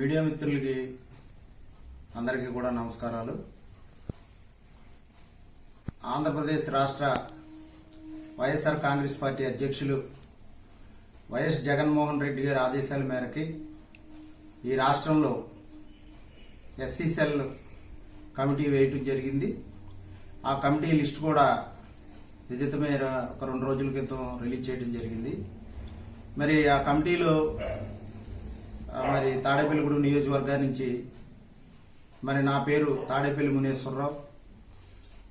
Media మిత్రులకి అందరికీ కూడా నమస్కారాలు. ఆంధ్రప్రదేశ్ రాష్ట్ర వైఎస్ఆర్ కాంగ్రెస్ పార్టీ అధ్యక్షులు వైఎస్ జగన్మోహన్ రెడ్డి గారి ఆదేశాల మేరకి ఈ రాష్ట్రంలో ఎస్సీ సెల్ కమిటీ వేయటం జరిగింది. ఆ కమిటీ లిస్ట్ కూడా విదితమైన ఒక రెండు రోజుల క్రితం రిలీజ్ చేయడం జరిగింది. మరి ఆ కమిటీలో మరి తాడేపల్లిగూడెం నియోజకవర్గం నుంచి మరి నా పేరు తాడేపల్లి మునేశ్వరరావు.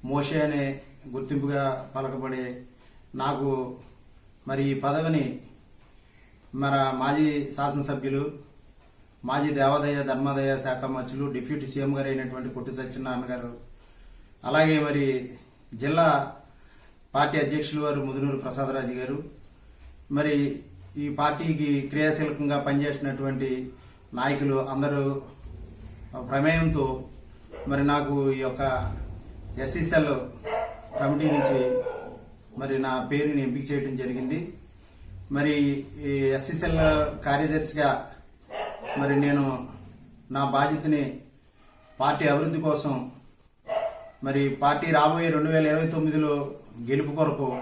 మోషే అనే గుర్తింపుగా పలకబడే నాకు మరి ఈ పదవిని మన మాజీ శాసనసభ్యులు మాజీ దేవాదాయ ధర్మాదాయ శాఖ మంత్రులు డిప్యూటీ సీఎం గారు అయినటువంటి కొట్టి సత్యనారాయణ గారు అలాగే మరి జిల్లా పార్టీ అధ్యక్షులు వారు ముదునూరు ప్రసాదరాజు గారు మరి ఈ పార్టీకి క్రియాశీలకంగా పనిచేసినటువంటి నాయకులు అందరూ ప్రమేయంతో మరి నాకు ఈ యొక్క ఎస్ఈసెల్ కమిటీ నుంచి మరి నా పేరుని ఎంపిక చేయడం జరిగింది. మరి ఈ ఎస్ఈసెల్ కార్యదర్శిగా మరి నేను నా బాధ్యతని పార్టీ అభివృద్ధి కోసం మరి పార్టీ రాబోయే రెండు వేల ఇరవై తొమ్మిదిలో గెలుపు కొరకు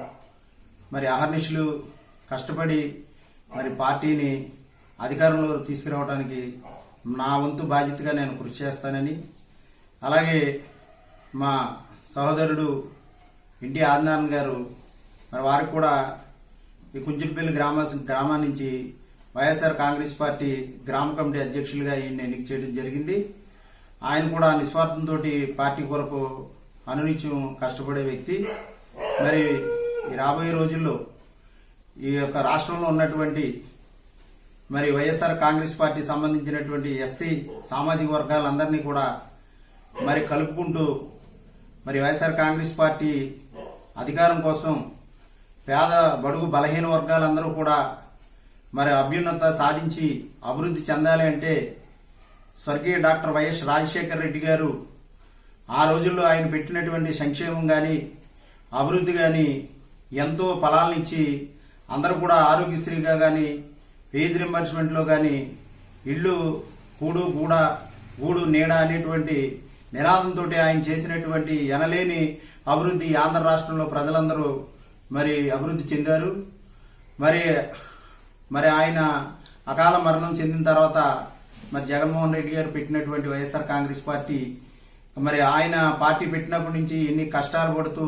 మరి అహర్నిశలు కష్టపడి మరి పార్టీని అధికారంలో తీసుకురావడానికి నా వంతు బాధ్యతగా నేను కృషి చేస్తానని. అలాగే మా సహోదరుడు ఇంటి ఆదినారాయణ గారు మరి వారికి కూడా ఈ కుంచులపల్లి గ్రామ గ్రామం నుంచి వైఎస్ఆర్ కాంగ్రెస్ పార్టీ గ్రామ కమిటీ అధ్యక్షులుగా ఈయన ఎన్నిక చేయడం జరిగింది. ఆయన కూడా నిస్వార్థంతో పార్టీ కొరకు అనునిత్యం కష్టపడే వ్యక్తి. మరి రాబోయే రోజుల్లో ఈ యొక్క రాష్ట్రంలో ఉన్నటువంటి మరి వైఎస్ఆర్ కాంగ్రెస్ పార్టీ సంబంధించినటువంటి ఎస్సీ సామాజిక వర్గాలందరినీ కూడా మరి కలుపుకుంటూ మరి వైఎస్ఆర్ కాంగ్రెస్ పార్టీ అధికారం కోసం పేద బడుగు బలహీన వర్గాలందరూ కూడా మరి అభ్యున్నత సాధించి అభివృద్ధి చెందాలి అంటే స్వర్గీయ డాక్టర్ వైఎస్ రాజశేఖర రెడ్డి గారు ఆ రోజుల్లో ఆయన పెట్టినటువంటి సంక్షేమం కానీ అభివృద్ధి కానీ ఎంతో ఫలాలనిచ్చి అందరూ కూడా ఆరోగ్యశ్రీగా కానీ పేజ్ రింబర్స్మెంట్లో కానీ ఇల్లు కూడు గూడ గూడు నీడ అనేటువంటి నినాదంతో ఆయన చేసినటువంటి ఎనలేని అభివృద్ధి ఆంధ్ర రాష్ట్రంలో ప్రజలందరూ మరి అభివృద్ధి చెందారు. మరి మరి ఆయన అకాల మరణం చెందిన తర్వాత మరి జగన్మోహన్ రెడ్డి గారు పెట్టినటువంటి వైఎస్ఆర్ కాంగ్రెస్ పార్టీ మరి ఆయన పార్టీ పెట్టినప్పటి నుంచి ఎన్ని కష్టాలు పడుతూ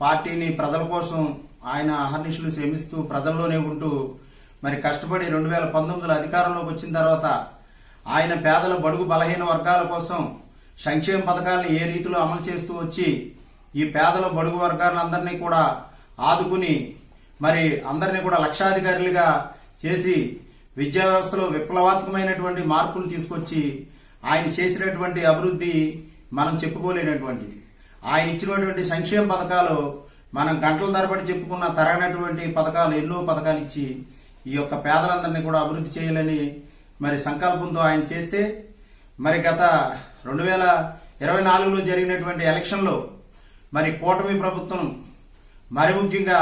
పార్టీని ప్రజల కోసం ఆయన అహర్నిశలు శ్రమిస్తూ ప్రజల్లోనే ఉంటూ మరి కష్టపడి రెండు వేల పంతొమ్మిదిలో అధికారంలోకి వచ్చిన తర్వాత ఆయన పేదల బడుగు బలహీన వర్గాల కోసం సంక్షేమ పథకాలను ఏ రీతిలో అమలు చేస్తూ వచ్చి ఈ పేదల బడుగు వర్గాలందరినీ కూడా ఆదుకుని మరి అందరినీ కూడా లక్షాధికారులుగా చేసి విద్యా వ్యవస్థలో విప్లవాత్మకమైనటువంటి మార్పులు తీసుకొచ్చి ఆయన చేసినటువంటి అభివృద్ధి మనం చెప్పుకోలేనటువంటిది. ఆయన ఇచ్చినటువంటి సంక్షేమ పథకాలు మనం గంటల తరబడి చెప్పుకున్న తరగనటువంటి పథకాలు ఎన్నో పథకాలు ఇచ్చి ఈ యొక్క పేదలందరినీ కూడా అభివృద్ధి చేయాలని మరి సంకల్పంతో ఆయన చేస్తే మరి గత రెండు వేల ఇరవై నాలుగులో జరిగినటువంటి ఎలక్షన్లో మరి కూటమి ప్రభుత్వం మరి ముఖ్యంగా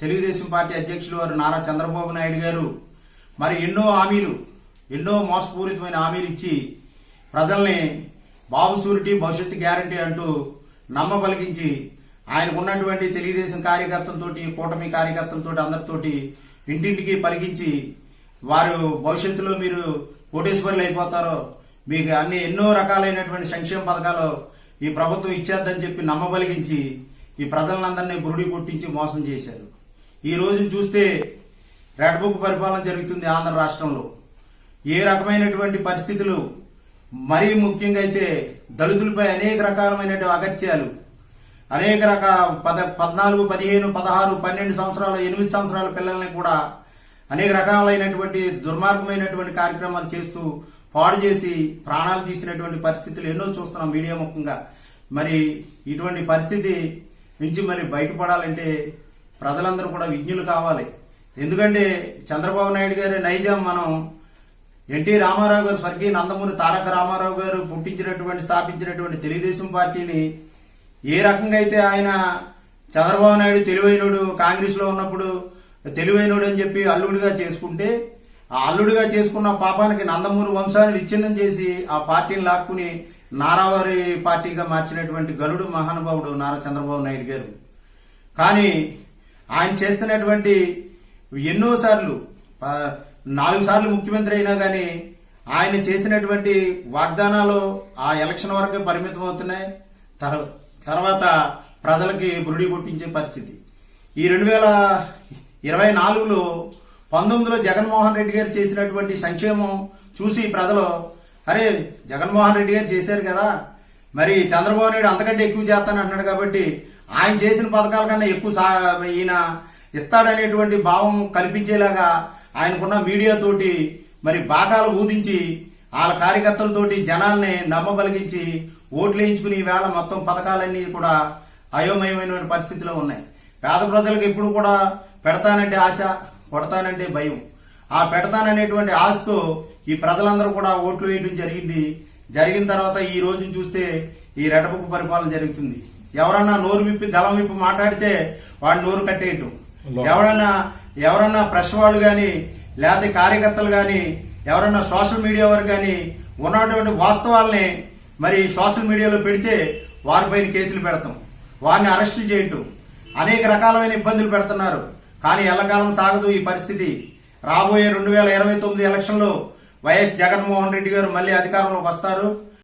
తెలుగుదేశం పార్టీ అధ్యక్షులు వారు నారా చంద్రబాబు నాయుడు గారు మరి ఎన్నో హామీలు ఎన్నో మోసపూరితమైన హామీలు ఇచ్చి ప్రజల్ని బాబు సూరిటీ భవిష్యత్తు గ్యారంటీ అంటూ నమ్మబలిగించి ఆయనకు ఉన్నటువంటి తెలుగుదేశం కార్యకర్తలతో కూటమి కార్యకర్తలతో అందరితోటి ఇంటింటికి పలికించి వారు భవిష్యత్తులో మీరు కోటేశ్వర్లు అయిపోతారో మీకు అన్ని ఎన్నో రకాలైనటువంటి సంక్షేమ పథకాలు ఈ ప్రభుత్వం ఇచ్చేద్దని చెప్పి నమ్మబలిగించి ఈ ప్రజలందరినీ బురుడి కొట్టించి మోసం చేశారు. ఈ రోజు చూస్తే రెడ్ బుక్ పరిపాలన జరుగుతుంది ఆంధ్ర రాష్ట్రంలో. ఏ రకమైనటువంటి పరిస్థితులు మరీ ముఖ్యంగా అయితే దళితులపై అనేక రకాలమైనటువంటి అగత్యాలు అనేక రక పద పద్నాలుగు పదిహేను పదహారు పన్నెండు సంవత్సరాలు ఎనిమిది సంవత్సరాల పిల్లల్ని కూడా అనేక రకాలైనటువంటి దుర్మార్గమైనటువంటి కార్యక్రమాలు చేస్తూ పాడు చేసి ప్రాణాలు తీసినటువంటి పరిస్థితులు ఎన్నో చూస్తున్నాం మీడియా ముఖంగా మరి ఇటువంటి పరిస్థితి నుంచి మరి బయటపడాలంటే ప్రజలందరూ కూడా విజ్ఞులు కావాలి. ఎందుకంటే చంద్రబాబు నాయుడు గారి నైజాం మనం ఎన్టీ రామారావు గారు స్వర్గీయ నందమూరి తారక రామారావు గారు పుట్టించినటువంటి స్థాపించినటువంటి తెలుగుదేశం పార్టీని ఏ రకంగా అయితే ఆయన చంద్రబాబు నాయుడు తెలివైనడు కాంగ్రెస్లో ఉన్నప్పుడు తెలివైనడు అని చెప్పి అల్లుడిగా చేసుకుంటే ఆ అల్లుడిగా చేసుకున్న పాపానికి నందమూరి వంశాన్ని విచ్ఛిన్నం చేసి ఆ పార్టీని లాక్కుని నారావారి పార్టీగా మార్చినటువంటి గనుడు మహానుభావుడు నారా చంద్రబాబు నాయుడు గారు. కానీ ఆయన చేస్తున్నటువంటి ఎన్నోసార్లు నాలుగు సార్లు ముఖ్యమంత్రి అయినా కానీ ఆయన చేసినటువంటి వాగ్దానాలు ఆ ఎలక్షన్ వరకే పరిమితం అవుతున్నాయి తర్వాత తర్వాత ప్రజలకి బురుడి కొట్టించే పరిస్థితి. ఈ రెండు వేల ఇరవై నాలుగులో పంతొమ్మిదిలో జగన్మోహన్ రెడ్డి గారు చేసినటువంటి సంక్షేమం చూసి ప్రజలు అరే జగన్మోహన్ రెడ్డి గారు చేశారు కదా మరి చంద్రబాబు నాయుడు అంతకంటే ఎక్కువ చేస్తాను అన్నాడు కాబట్టి ఆయన చేసిన పథకాల కన్నా ఎక్కువ సా ఈయన ఇస్తాడనేటువంటి భావం కల్పించేలాగా ఆయనకున్న మీడియా తోటి మరి బాగాలు ఊదించి వాళ్ళ కార్యకర్తలతోటి జనాల్ని నమ్మబలిగించి ఓట్లు వేయించుకుని వేళ మొత్తం పథకాలన్నీ కూడా అయోమయమైన పరిస్థితిలో ఉన్నాయి. పేద ప్రజలకు ఎప్పుడు కూడా పెడతానంటే ఆశ కొడతానంటే భయం. ఆ పెడతాననేటువంటి ఆశతో ఈ ప్రజలందరూ కూడా ఓట్లు వేయడం జరిగింది. జరిగిన తర్వాత ఈ రోజును చూస్తే ఈ రెడబుక్ పరిపాలన జరుగుతుంది. ఎవరన్నా నోరు విప్పి గలం విప్పి మాట్లాడితే వాడు నోరు కట్టేయటం. ఎవరన్నా ఎవరన్నా ప్రెస్ వాళ్ళు కానీ లేకపోతే కార్యకర్తలు కానీ ఎవరన్నా సోషల్ మీడియా వారు కానీ ఉన్నటువంటి వాస్తవాల్ని మరి సోషల్ మీడియాలో పెడితే వారిపైన కేసులు పెడతాం. వారిని అరెస్టు చేయటం అనేక రకాలమైన ఇబ్బందులు పెడుతున్నారు. కానీ ఎల్లకాలం సాగదు ఈ పరిస్థితి. రాబోయే రెండు వేల ఇరవై తొమ్మిది ఎలక్షన్లో వైఎస్ జగన్మోహన్ రెడ్డి గారు మళ్ళీ అధికారంలోకి వస్తారు.